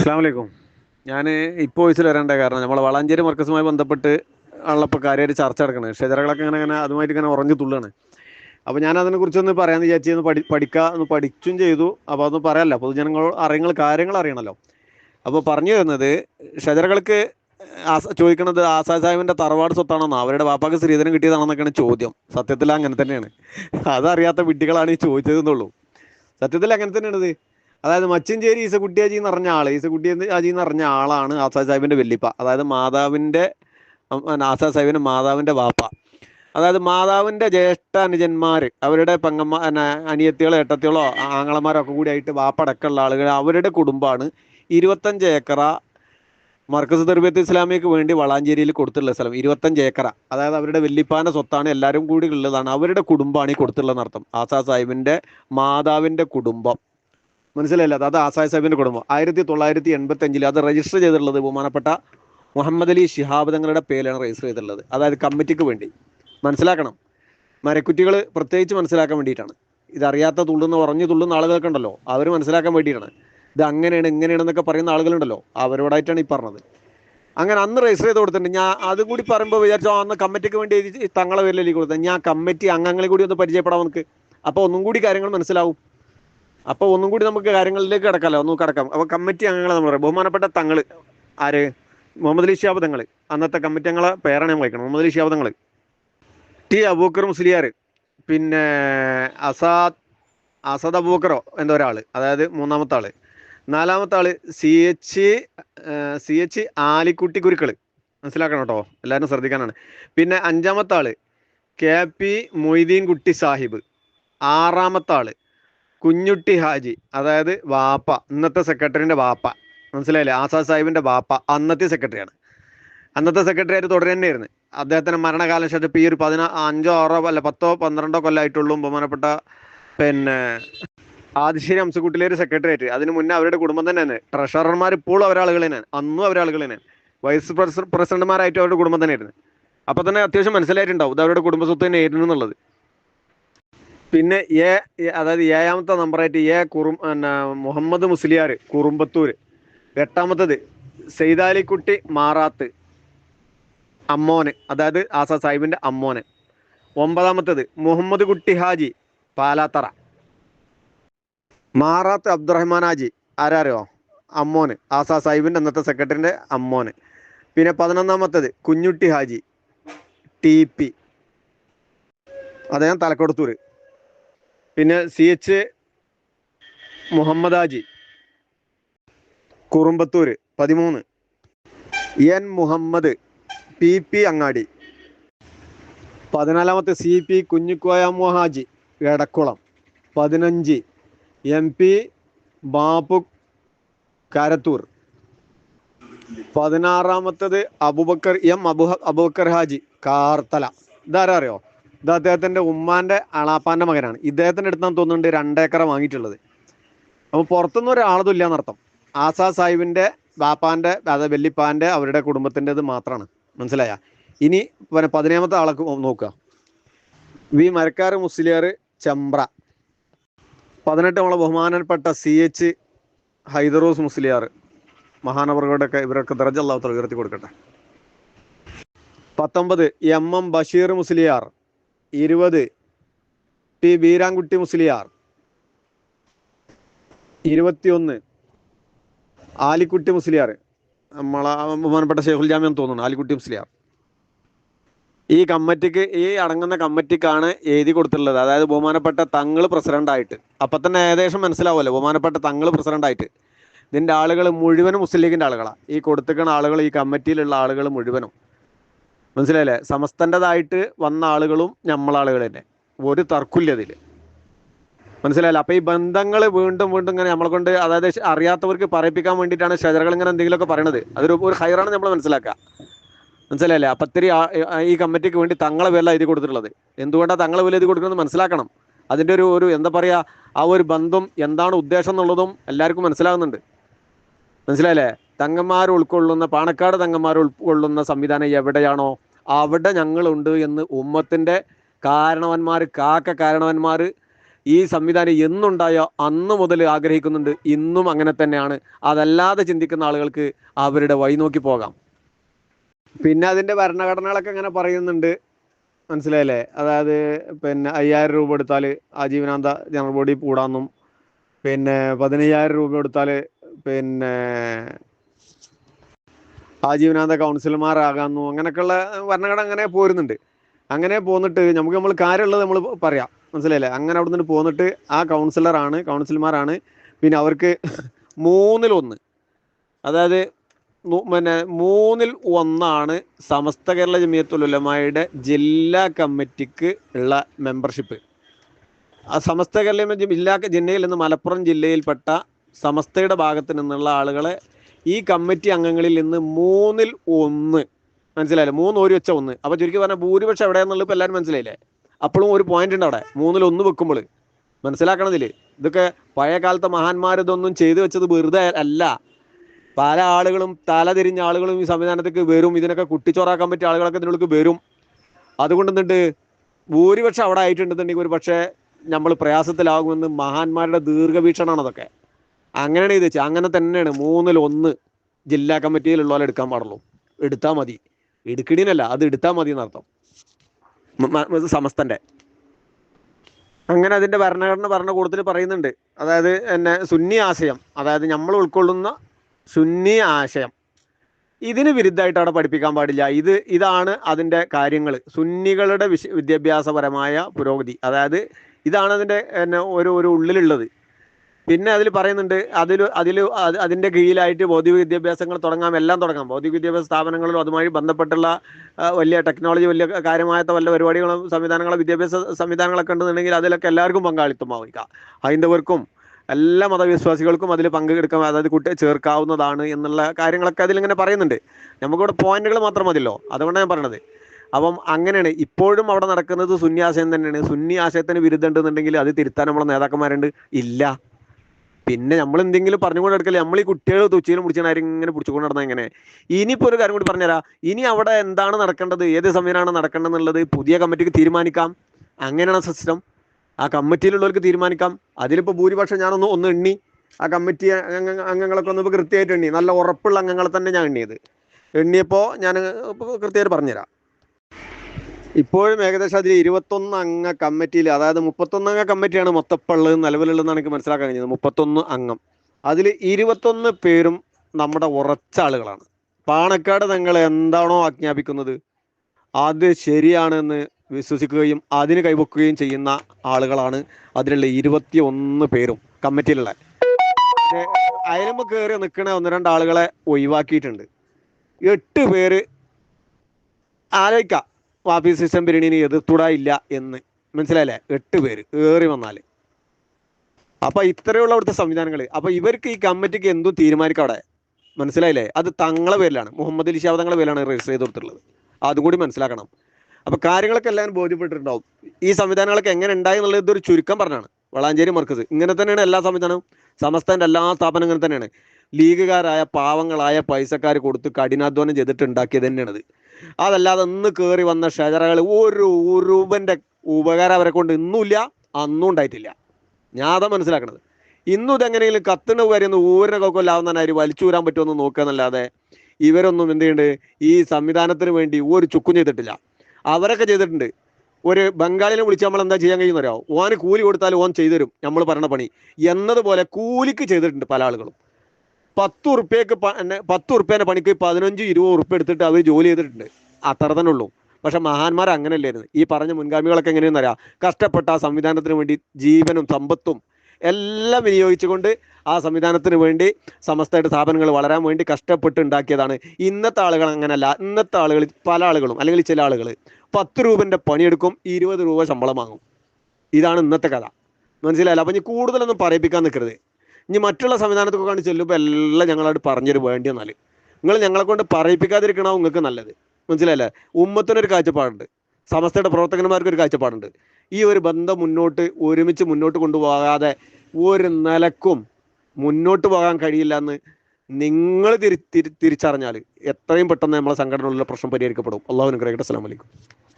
അസ്സാം വലൈക്കും ഞാൻ ഇപ്പോൾ വോയിസിൽ വരേണ്ട കാരണം നമ്മൾ വളാഞ്ചേരി മർക്കസുമായി ബന്ധപ്പെട്ട് ഉള്ളപ്പോൾ കാര്യമായിട്ട് ചർച്ച നടക്കുന്നത് ഷെജറകളൊക്കെ ഇങ്ങനെ ഇങ്ങനെ അതുമായിട്ട് ഇങ്ങനെ ഉറഞ്ഞു തുള്ളാണ് അപ്പോൾ ഞാൻ അതിനെക്കുറിച്ചൊന്ന് പറയാമെന്ന് വിചാരിച്ചു പഠി പഠിക്കുക ഒന്ന് പഠിച്ചും ചെയ്തു. അപ്പോൾ അതൊന്നും പറയാമല്ലോ പൊതുജനങ്ങൾ അറിയങ്ങൾ കാര്യങ്ങൾ അറിയണമല്ലോ അപ്പോൾ പറഞ്ഞു വരുന്നത് ഷെജറകൾക്ക് ചോദിക്കണത് ആസാ സാഹിബിന്റെ തറവാട് സ്വത്താണെന്നോ? അവരുടെ വാപ്പാക്ക് ശ്രീധരൻ കിട്ടിയതാണെന്നൊക്കെയാണ് ചോദ്യം. സത്യത്തിൽ അങ്ങനെ തന്നെയാണ്. അതറിയാത്ത വിഡ്ഢികളാണ് ഈ ചോദിച്ചതെന്നുള്ളൂ. സത്യത്തിൽ അങ്ങനെ തന്നെയാണ് ഇത് അതായത് മച്ചഞ്ചേരി ഈസക്കുട്ടിയാജി എന്ന് പറഞ്ഞ ആൾ ഈസക്കുട്ടി ആജി എന്ന് പറഞ്ഞ ആളാണ് ആസാദ് സാഹിബിന്റെ വെല്ലിപ്പ അതായത് മാതാവിന്റെ ആസാദ് സാഹിബിന്റെ മാതാവിന്റെ വാപ്പ. അതായത് മാതാവിന്റെ ജ്യേഷ്ഠ അനുജന്മാര് അവരുടെ പെങ്ങന്മാ അനിയത്തികളോ ഏട്ടത്തികളോ ആ- ആങ്ങളമാരോ ഒക്കെ കൂടി ആയിട്ട് വാപ്പടക്കമുള്ള ആളുകൾ അവരുടെ കുടുംബമാണ് ഇരുപത്തഞ്ച് ഏക്കറ മർക്കസ് തെർബിയത്ത് ഇസ്ലാമിക്ക് വേണ്ടി വളാഞ്ചേരിയിൽ കൊടുത്തുള്ള സ്ഥലം ഇരുപത്തഞ്ച് ഏക്കറ. അതായത് അവരുടെ വെല്ലിപ്പാന്റെ സ്വത്താണ് എല്ലാവരും കൂടി ഉള്ളതാണ് അവരുടെ കുടുംബമാണ് ഈ കൊടുത്തുള്ളതെന്നർത്ഥം ആസാ സാഹിബിന്റെ മാതാവിന്റെ കുടുംബം. മനസ്സിലായില്ല. അത് ആസായ സാഹിബിന്റെ കുടുംബം. ആയിരത്തി തൊള്ളായിരത്തി എൺപത്തി അഞ്ചിൽ അത് രജിസ്റ്റർ ചെയ്തിട്ടുള്ളത് ബഹുമാനപ്പെട്ട മുഹമ്മദ് അലി ശിഹാബ് തങ്ങളുടെ പേരിലാണ് രജിസ്റ്റർ ചെയ്തിട്ടുള്ളത്. അതായത് കമ്മിറ്റിക്ക് വേണ്ടി. മനസ്സിലാക്കണം. മരക്കുറ്റികൾ പ്രത്യേകിച്ച് മനസ്സിലാക്കാൻ വേണ്ടിയിട്ടാണ്. ഇതറിയാത്ത തുള്ളുന്ന ഉറഞ്ഞു തുള്ളുന്ന ആളുകളൊക്കെ ഉണ്ടല്ലോ അവർ മനസ്സിലാക്കാൻ വേണ്ടിയിട്ടാണ്. ഇത് അങ്ങനെയാണ് ഇങ്ങനെയാണെന്നൊക്കെ പറയുന്ന ആളുകളുണ്ടല്ലോ. അവരോടായിട്ടാണ് ഈ പറഞ്ഞത്. അങ്ങനെ അന്ന് രജിസ്റ്റർ ചെയ്ത് കൊടുത്തിട്ടുണ്ട്. ഞാൻ അതും കൂടി പറയുമ്പോൾ വിചാരിച്ചോ അന്ന് കമ്മിറ്റിക്ക് വേണ്ടി തങ്ങളെ പേരിലേക്ക് കൊടുത്തത്. ഞാൻ കമ്മിറ്റി അംഗങ്ങളെ കൂടി ഒന്ന് പരിചയപ്പെടാം നമുക്ക്. അപ്പോൾ ഒന്നും കൂടി കാര്യങ്ങൾ മനസ്സിലാവും. അപ്പോൾ ഒന്നും കൂടി നമുക്ക് കാര്യങ്ങളിലേക്ക് കിടക്കാമല്ലോ ഒന്ന് കിടക്കാം. അപ്പോൾ കമ്മിറ്റി അംഗങ്ങളെ നമ്മൾ പറയാം. ബഹുമാനപ്പെട്ട തങ്ങൾ ആര്? മുഹമ്മദ് അലി ഷിയാബ് തങ്ങൾ അന്നത്തെ കമ്മിറ്റി അംഗങ്ങളെ പേരാണ് ഞാൻ വായിക്കണം മുഹമ്മദ് അലി ഷിയാബ് തങ്ങൾ ടി അബൂക്കർ മുസ്ലിയാർ. പിന്നെ അസാദ് അസാദ് അബൂക്കറോ എന്തോ ഒരാൾ. അതായത് മൂന്നാമത്തെ ആൾ. നാലാമത്തെ ആൾ C H C H Alikutty Kurukkal. മനസ്സിലാക്കണം കേട്ടോ? എല്ലാവരും ശ്രദ്ധിക്കാനാണ്. പിന്നെ അഞ്ചാമത്തെ ആൾ കെ പി മൊയ്തീൻ കുട്ടി സാഹിബ്. ആറാമത്തെ ആൾ കുഞ്ഞുട്ടി ഹാജി അതായത് വാപ്പ ഇന്നത്തെ സെക്രട്ടറിന്റെ വാപ്പ. മനസ്സിലായില്ലേ? ആസാദ് സാഹിബിന്റെ വാപ്പ അന്നത്തെ സെക്രട്ടറിയാണ്. അന്നത്തെ സെക്രട്ടറി ആയിട്ട് തുടരെ തന്നെയായിരുന്നു അദ്ദേഹത്തിന്റെ മരണകാലം ശേഷം ഈ ഒരു പതിനാ അഞ്ചോ ആറോ അല്ല പത്തോ പന്ത്രണ്ടോ കൊല്ലമായിട്ടുള്ളൂ ബഹുമാനപ്പെട്ട പിന്നെ ആദിശ്ശേരി അംസക്കുട്ടിലെ ഒരു ആയിട്ട്. അതിന് മുന്നേ അവരുടെ കുടുംബം തന്നെയാണ്. ട്രഷറർമാർ ഇപ്പോഴും അവരാളുകൾ തന്നെയാണ്. അന്നും അവരാളുകൾ തന്നെയാണ്. വൈസ് പ്രസിഡന്റ് പ്രസിഡന്റുമാരായിട്ട് അവരുടെ കുടുംബം തന്നെയായിരുന്നു. അപ്പൊ തന്നെ അത്യാവശ്യം മനസ്സിലായിട്ടുണ്ടാവും ഇത് അവരുടെ കുടുംബ സ്വത്ത് തന്നെയായിരുന്നു എന്നുള്ളത്. പിന്നെ എ അതായത് ഏഴാമത്തെ നമ്പറായിട്ട് എ കുറും മുഹമ്മദ് മുസ്ലിയാർ കുറുമ്പത്തൂർ എട്ടാമത്തത് സെയ്താലിക്കുട്ടി മാറാത്ത് അമ്മോന് അതായത് ആസാ സാഹിബിന്റെ അമ്മോന്. ഒമ്പതാമത്തത് മുഹമ്മദ് കുട്ടി ഹാജി പാലാത്തറ. മാറാത്ത് അബ്ദുറഹ്മാൻ ഹാജി ആരാരോ അമ്മോന് ആസാ സാഹിബിന്റെ അന്നത്തെ സെക്രട്ടറിന്റെ അമ്മോന്. പിന്നെ പതിനൊന്നാമത്തത് കുഞ്ഞുട്ടി ഹാജി ടി പി. അദ്ദേഹം തലക്കൊടുത്തൂർ പിന്നെ സി എച്ച് മുഹമ്മദ് ആജി കുറുമ്പത്തൂര് പതിമൂന്ന്. N Muhammad P P Angadi. പതിനാലാമത്തെ സി പി കുഞ്ഞിക്കോയ മുഹാജി എടക്കുളം. പതിനഞ്ച്. M P Bappu Karathur. പതിനാറാമത്തത് Abubakar M Abu Abubakar Haji Karthala. ഇതാരാ അറിയോ? ഇത് അദ്ദേഹത്തിന്റെ ഉമ്മാന്റെ അളാപ്പാന്റെ മകനാണ്. ഇദ്ദേഹത്തിന്റെ അടുത്താണ് തോന്നുന്നുണ്ട് രണ്ടേക്കറ വാങ്ങിയിട്ടുള്ളത്. അപ്പോൾ പുറത്തുനിന്ന് ഒരാളതും ഇല്ല എന്നർത്ഥം. ആസാ സാഹിബിന്റെ ബാപ്പാന്റെ അതായത് വെല്ലിപ്പാന്റെ അവരുടെ കുടുംബത്തിന്റെത് മാത്രമാണ് മനസ്സിലായ? ഇനി പിന്നെ പതിനേഴാമത്തെ ആളൊക്കെ നോക്കുക. വി മരക്കാർ മുസ്ലിയാർ ചെമ്പ്ര. പതിനെട്ട് നമ്മളെ ബഹുമാനപ്പെട്ട സി എച്ച് ഹൈദറൂസ് മുസ്ലിയാർ. മഹാനവറുകളുടെ ഒക്കെ ഇവരൊക്കെ ദർജ അള്ളാഹു ഉയർത്തി കൊടുക്കട്ടെ. പത്തൊമ്പത് എം എം ബഷീർ മുസ്ലിയാർ. ഇരുപത്. ടി ബീരാൻകുട്ടി മുസ്ലിയാർ. ഇരുപത്തിയൊന്ന്. ആലിക്കുട്ടി മുസ്ലിയാർ. നമ്മളെ ബഹുമാനപ്പെട്ട ഷെയ്ഖുൽ ജാമ്യം തോന്നുന്നു ആലിക്കുട്ടി മുസ്ലിയാർ. ഈ കമ്മിറ്റിക്ക് ഈ അടങ്ങുന്ന കമ്മിറ്റിക്കാണ് എഴുതി കൊടുത്തിട്ടുള്ളത്. അതായത് ബഹുമാനപ്പെട്ട തങ്ങൾ പ്രസിഡന്റ് ആയിട്ട്. അപ്പൊ തന്നെ ഏകദേശം മനസ്സിലാവുമല്ലോ ബഹുമാനപ്പെട്ട തങ്ങൾ പ്രസിഡന്റ് ആയിട്ട്. ഇതിന്റെ ആളുകൾ മുഴുവനും മുസ്ലിം ലീഗിന്റെ ആളുകളാണ് ഈ കൊടുത്തിക്കുന്ന ആളുകൾ ഈ കമ്മിറ്റിയിലുള്ള ആളുകൾ മുഴുവനും. മനസ്സിലായില്ലേ? സമസ്തന്റെതായിട്ട് വന്ന ആളുകളും നമ്മളാളുകൾ തന്നെ. ഒരു തർക്കമില്ല അതിൽ മനസ്സിലായില്ല? അപ്പം ഈ ബന്ധങ്ങൾ വീണ്ടും വീണ്ടും ഇങ്ങനെ നമ്മളെ കൊണ്ട് അതായത് അറിയാത്തവർക്ക് പറയിപ്പിക്കാൻ വേണ്ടിയിട്ടാണ് ഷജറകൾ ഇങ്ങനെ എന്തെങ്കിലുമൊക്കെ പറയണത്. അതൊരു ഒരു ഹൈറാണ് നമ്മൾ മനസ്സിലാക്കുക. മനസ്സിലായില്ലേ? അപ്പം ഇത്തിരി ഈ കമ്മിറ്റിക്ക് വേണ്ടി തങ്ങളെ വില എഴുതി കൊടുത്തിട്ടുള്ളത്. എന്തുകൊണ്ടാണ് തങ്ങളെ വില എഴുതി കൊടുക്കുന്നത് മനസ്സിലാക്കണം. അതിന്റെ ഒരു ഒരു എന്താ പറയുക ആ ഒരു ബന്ധം എന്താണ് ഉദ്ദേശം എന്നുള്ളതും എല്ലാവർക്കും മനസ്സിലാകുന്നുണ്ട്. മനസ്സിലായില്ലേ? തങ്ങന്മാർ ഉൾക്കൊള്ളുന്ന പാണക്കാട് തങ്ങന്മാർ ഉൾക്കൊള്ളുന്ന സംവിധാനം എവിടെയാണോ അവിടെ ഞങ്ങളുണ്ട് എന്ന് ഉമ്മത്തിന്റെ കാരണവന്മാർ കാക്ക കാരണവന്മാർ ഈ സംവിധാനം എന്നുണ്ടായോ അന്ന് മുതൽ ആഗ്രഹിക്കുന്നുണ്ട്. ഇന്നും അങ്ങനെ തന്നെയാണ്. അതല്ലാതെ ചിന്തിക്കുന്ന ആളുകൾക്ക് അവരുടെ വഴി നോക്കി പോകാം. പിന്നെ അതിന്റെ ഭരണഘടനകളൊക്കെ ഇങ്ങനെ പറയുന്നുണ്ട്. മനസ്സിലായല്ലേ? അതായത് പിന്നെ അയ്യായിരം രൂപ എടുത്താൽ ആജീവനാന്ത ജനറൽ ബോഡി കൂടാന്നും പിന്നെ പതിനയ്യായിരം രൂപ എടുത്താൽ പിന്നെ ആജീവനാന്ത കൗൺസിലർമാരാകാന്നു അങ്ങനെയൊക്കെയുള്ള ഭരണഘടന അങ്ങനെ പോരുന്നുണ്ട്. അങ്ങനെ പോന്നിട്ട് നമുക്ക് നമ്മൾ കാര്യമുള്ളത് നമ്മൾ പറയാം. മനസ്സിലായില്ലേ? അങ്ങനെ അവിടെ നിന്ന് പോന്നിട്ട് ആ കൗൺസിലറാണ് കൗൺസിലർമാരാണ്. പിന്നെ അവർക്ക് മൂന്നിലൊന്ന്. അതായത് പിന്നെ മൂന്നിൽ ഒന്നാണ് സമസ്ത കേരള ജമിയത്തുലമായുടെ ജില്ലാ കമ്മിറ്റിക്ക് ഉള്ള മെമ്പർഷിപ്പ്. ആ സമസ്ത കേരള ജില്ലാ ജില്ലയിൽ നിന്ന് മലപ്പുറം ജില്ലയിൽപ്പെട്ട സമസ്തയുടെ ഭാഗത്ത് നിന്നുള്ള ആളുകളെ ഈ കമ്മിറ്റി അംഗങ്ങളിൽ നിന്ന് മൂന്നിൽ ഒന്ന്. മനസ്സിലായില്ലേ? മൂന്ന് ഒരു വെച്ച ഒന്ന്. അപ്പൊ ചുരുക്കി പറഞ്ഞാൽ ഭൂരിപക്ഷം എവിടെയാന്നുള്ളത് ഇപ്പൊ എല്ലാവരും മനസ്സിലായില്ലേ? അപ്പോഴും ഒരു പോയിന്റ് ഉണ്ട് അവിടെ. മൂന്നിൽ ഒന്ന് വെക്കുമ്പോൾ മനസ്സിലാക്കണതിൽ. ഇതൊക്കെ പഴയ കാലത്തെ മഹാന്മാർ ഇതൊന്നും ചെയ്തു വെച്ചത് വെറുതെ അല്ല. പല ആളുകളും തലതിരിഞ്ഞ ആളുകളും ഈ സംവിധാനത്തേക്ക് വരും. ഇതിനൊക്കെ കുട്ടിച്ചോറാക്കാൻ പറ്റിയ ആളുകളൊക്കെ ഇതിനുള്ളിൽ വരും. അതുകൊണ്ട് എന്നിട്ട് ഭൂരിപക്ഷം അവിടെ ആയിട്ടുണ്ടെന്നുണ്ടെങ്കിൽ ഒരു പക്ഷേ നമ്മൾ പ്രയാസത്തിലാകുമെന്ന് മഹാന്മാരുടെ ദീർഘവീക്ഷണമാണ് അതൊക്കെ അങ്ങനെയാണ് ഇത് വെച്ചാൽ അങ്ങനെ തന്നെയാണ് മൂന്നിൽ ഒന്ന് ജില്ലാ കമ്മിറ്റിയിലുള്ളവരെ എടുക്കാൻ പാടുള്ളൂ. എടുത്താൽ മതി. എടുക്കണീനല്ല അത് എടുത്താൽ മതി എന്നർത്ഥം സമസ്തന്റെ. അങ്ങനെ അതിന്റെ ഭരണഘടന ഭരണകൂടത്തിൽ പറയുന്നുണ്ട്. അതായത് എന്നെ സുന്നി ആശയം അതായത് നമ്മൾ ഉൾക്കൊള്ളുന്ന സുന്നി ആശയം. ഇതിന് വിരുദ്ധമായിട്ട് അവിടെ പഠിപ്പിക്കാൻ പാടില്ല. ഇത് ഇതാണ് അതിന്റെ കാര്യങ്ങൾ സുന്നികളുടെ വിദ്യാഭ്യാസപരമായ പുരോഗതി. അതായത് ഇതാണ് അതിന്റെ ഒരു ഒരു ഉള്ളിലുള്ളത്. പിന്നെ അതിൽ പറയുന്നുണ്ട് അതിൽ അതിൽ അതിന്റെ കീഴിലായിട്ട് ഭൗതിക വിദ്യാഭ്യാസങ്ങൾ തുടങ്ങാം എല്ലാം തുടങ്ങാം. ഭൗതിക വിദ്യാഭ്യാസ സ്ഥാപനങ്ങളിലും അതുമായി ബന്ധപ്പെട്ടുള്ള വലിയ ടെക്നോളജി വലിയ കാര്യമായ വല്ല പരിപാടികളും സംവിധാനങ്ങളും വിദ്യാഭ്യാസ സംവിധാനങ്ങളൊക്കെ ഉണ്ടെന്നുണ്ടെങ്കിൽ അതിലൊക്കെ എല്ലാവർക്കും പങ്കാളിത്തമാവുക ഹൈന്ദവർക്കും എല്ലാ മതവിശ്വാസികൾക്കും അതിൽ പങ്കെടുക്കാം അതായത് കുട്ടി ചേർക്കാവുന്നതാണ് എന്നുള്ള കാര്യങ്ങളൊക്കെ അതിലിങ്ങനെ പറയുന്നുണ്ട്. നമുക്കിവിടെ പോയിന്റുകൾ മാത്രം മതിയല്ലോ. അതുകൊണ്ടാണ് ഞാൻ പറയണത്. അപ്പം അങ്ങനെയാണ്. ഇപ്പോഴും അവിടെ നടക്കുന്നത് സുന്നി ആശയം തന്നെയാണ്. സുന്നി ആശയത്തിന് വിരുദ്ധം ഉണ്ടെന്നുണ്ടെങ്കിൽ അത് തിരുത്താൻ നമ്മളെ നേതാക്കന്മാരുണ്ട്. ഇല്ല. പിന്നെ നമ്മൾ എന്തെങ്കിലും പറഞ്ഞുകൊണ്ട് എടുക്കല്ലേ നമ്മൾ ഈ കുട്ടികൾ തുച്ചിയിലും പിടിച്ചാൽ ഇങ്ങനെ പിടിച്ചുകൊണ്ട് നടന്നാൽ എങ്ങനെ ഇനിയിപ്പോ ഒരു കാര്യം കൂടി പറഞ്ഞുതരാം ഇനി അവിടെ എന്താണ് നടക്കേണ്ടത്? ഏത് സമയമാണ് നടക്കേണ്ടത് എന്നുള്ളത് പുതിയ കമ്മിറ്റിക്ക് തീരുമാനിക്കാം. അങ്ങനെയാണ് സിസ്റ്റം ആ കമ്മിറ്റിയിലുള്ളവർക്ക് തീരുമാനിക്കാം. അതിലിപ്പോ ഭൂരിപക്ഷം ഞാനൊന്ന് ഒന്ന് എണ്ണി. ആ കമ്മിറ്റി അംഗ- അംഗങ്ങളൊക്കെ ഒന്ന് കൃത്യമായിട്ട് എണ്ണി. നല്ല ഉറപ്പുള്ള അംഗങ്ങളെ തന്നെ ഞാൻ എണ്ണിയത്. എണ്ണിയപ്പോൾ ഞാൻ കൃത്യമായിട്ട് പറഞ്ഞുതരാം ഇപ്പോഴും ഏകദേശം അതിൽ ഇരുപത്തൊന്ന് അംഗ കമ്മിറ്റിയിൽ അതായത് മുപ്പത്തൊന്ന് അംഗ കമ്മിറ്റിയാണ് മൊത്തപ്പള്ളത് നിലവിലുള്ളതെന്നാണ് എനിക്ക് മനസ്സിലാക്കാൻ കഴിഞ്ഞത്. മുപ്പത്തൊന്ന് അംഗം. അതിൽ ഇരുപത്തൊന്ന് പേരും നമ്മുടെ ഉറച്ച ആളുകളാണ്. പാണക്കാട് തങ്ങൾ എന്താണോ ആജ്ഞാപിക്കുന്നത് അത് ശരിയാണെന്ന് വിശ്വസിക്കുകയും അതിന് കൈവക്കുകയും ചെയ്യുന്ന ആളുകളാണ് അതിലുള്ള ഇരുപത്തി ഒന്ന് പേരും കമ്മിറ്റിയിലുള്ള. അയലമ്പ് കയറി നിൽക്കുന്ന ഒന്ന് രണ്ട് ആളുകളെ ഒഴിവാക്കിയിട്ടുണ്ട്. എട്ട് പേര് ആലോചിക്കാം. വാപ്പി സിസ്റ്റം ബിരിയാണിനെ എതിർത്തൂടാ ഇല്ല എന്ന്. മനസ്സിലായില്ലേ? എട്ട് പേര് ഏറി വന്നാൽ. അപ്പൊ ഇത്രയുള്ള അവിടുത്തെ സംവിധാനങ്ങൾ അപ്പൊ ഇവർക്ക് ഈ കമ്മിറ്റിക്ക് എന്തും തീരുമാനിക്കും അവിടെ? മനസ്സിലായില്ലേ? അത് തങ്ങളെ പേരിലാണ്. മുഹമ്മദ് അലി ഷാബ് തങ്ങളെ പേരിലാണ് രജിസ്റ്റർ ചെയ്ത് കൊടുത്തിട്ടുള്ളത്. അതും കൂടി മനസ്സിലാക്കണം. അപ്പൊ കാര്യങ്ങളൊക്കെ എല്ലാവരും ബോധ്യപ്പെട്ടിട്ടുണ്ടാവും. ഈ സംവിധാനങ്ങളൊക്കെ എങ്ങനെ ഉണ്ടായി എന്നുള്ളത് ഇതൊരു ചുരുക്കം പറഞ്ഞാണ്. വളാഞ്ചേരി മർക്കസ്. ഇങ്ങനെ തന്നെയാണ് എല്ലാ സംവിധാനവും. സമസ്തന്റെ എല്ലാ സ്ഥാപനം ഇങ്ങനെ തന്നെയാണ്. ലീഗുകാരായ പാവങ്ങളായ പൈസക്കാർ കൊടുത്ത് കഠിനാധ്വാനം ചെയ്തിട്ട് ഉണ്ടാക്കിയത് തന്നെയാണത്. അതല്ലാതെ ഇന്ന് കയറി വന്ന ഷജറകൾ ഒരു രൂപന്റെ ഉപകാരം അവരെ കൊണ്ട് ഇന്നുമില്ല അന്നും ഉണ്ടായിട്ടില്ല. ഞാൻ അതാ മനസ്സിലാക്കണത്. ഇന്നും ഇതെങ്ങനെയെങ്കിലും കത്തുന്ന കാര്യം ഊരിനെ വലിച്ചു ഊരാൻ പറ്റുമെന്ന് നോക്കുക എന്നല്ലാതെ ഇവരൊന്നും എന്ത് ചെയ്യുന്നുണ്ട് ഈ സംവിധാനത്തിന് വേണ്ടി ഒരു ചുക്കും ചെയ്തിട്ടില്ല. അവരൊക്കെ ചെയ്തിട്ടുണ്ട്. ഒരു ബംഗാളിനെ വിളിച്ച് നമ്മൾ എന്താ ചെയ്യാൻ കഴിയുന്ന അറിയാമോ ഓന് കൂലി കൊടുത്താൽ ഓൻ ചെയ്തു തരും നമ്മൾ പറഞ്ഞ പണി. എന്നതുപോലെ കൂലിക്ക് ചെയ്തിട്ടുണ്ട് പല ആളുകളും. പത്ത് ഉറുപ്പ്യക്ക് പത്ത് ഉറുപ്പ്യേന്റെ പണിക്ക് പതിനഞ്ച് ഇരുപത് ഉറുപ്പ്യ എടുത്തിട്ട് അവർ ജോലി ചെയ്തിട്ടുണ്ട്. അത്ര തന്നെ ഉള്ളൂ. പക്ഷെ മഹാന്മാർ അങ്ങനെയല്ലായിരുന്നു. ഈ പറഞ്ഞ മുൻഗാമികളൊക്കെ എങ്ങനെയെന്ന് അറിയാം. കഷ്ടപ്പെട്ട ആ സംവിധാനത്തിന് വേണ്ടി ജീവനും സമ്പത്തും എല്ലാം വിനിയോഗിച്ചുകൊണ്ട് ആ സംവിധാനത്തിന് വേണ്ടി സമസ്തയുടെ സ്ഥാപനങ്ങൾ വളരാൻ വേണ്ടി കഷ്ടപ്പെട്ട് ഉണ്ടാക്കിയതാണ്. ഇന്നത്തെ ആളുകൾ അങ്ങനല്ല ഇന്നത്തെ ആളുകൾ പല ആളുകളും അല്ലെങ്കിൽ ചില ആളുകൾ പത്ത് രൂപന്റെ പണിയെടുക്കും ഇരുപത് രൂപ ശമ്പളം വാങ്ങും. ഇതാണ് ഇന്നത്തെ കഥ. മനസ്സിലായില്ല? അപ്പം ഇനി കൂടുതലൊന്നും പറയിപ്പിക്കാൻ നിൽക്കരുത് ഇനി മറ്റുള്ള സംവിധാനത്തൊക്കെ കണ്ട് ചെല്ലുമ്പോൾ എല്ലാം ഞങ്ങളോട് പറഞ്ഞൊരു വേണ്ടി വന്നാൽ നിങ്ങൾ ഞങ്ങളെ കൊണ്ട് പറയിപ്പിക്കാതിരിക്കണോ നിങ്ങൾക്ക് നല്ലത്. മനസ്സിലായല്ലേ? ഉമ്മത്തിനൊരു കാഴ്ചപ്പാടുണ്ട്. സമസ്തയുടെ പ്രവർത്തകന്മാർക്ക് ഒരു കാഴ്ചപ്പാടുണ്ട്. ഈ ഒരു ബന്ധം മുന്നോട്ട് ഒരുമിച്ച് മുന്നോട്ട് കൊണ്ടുപോകാതെ ഒരു നിലക്കും മുന്നോട്ട് പോകാൻ കഴിയില്ല എന്ന് നിങ്ങൾ തിരി തിരി- തിരിച്ചറിഞ്ഞാൽ എത്രയും പെട്ടെന്ന് നമ്മളെ സംഘടനയിലുള്ള പ്രശ്നം പരിഹരിക്കപ്പെടും. അള്ളാഹു അനുഗ്രഹിക്കട്ടെ. വലിക്കും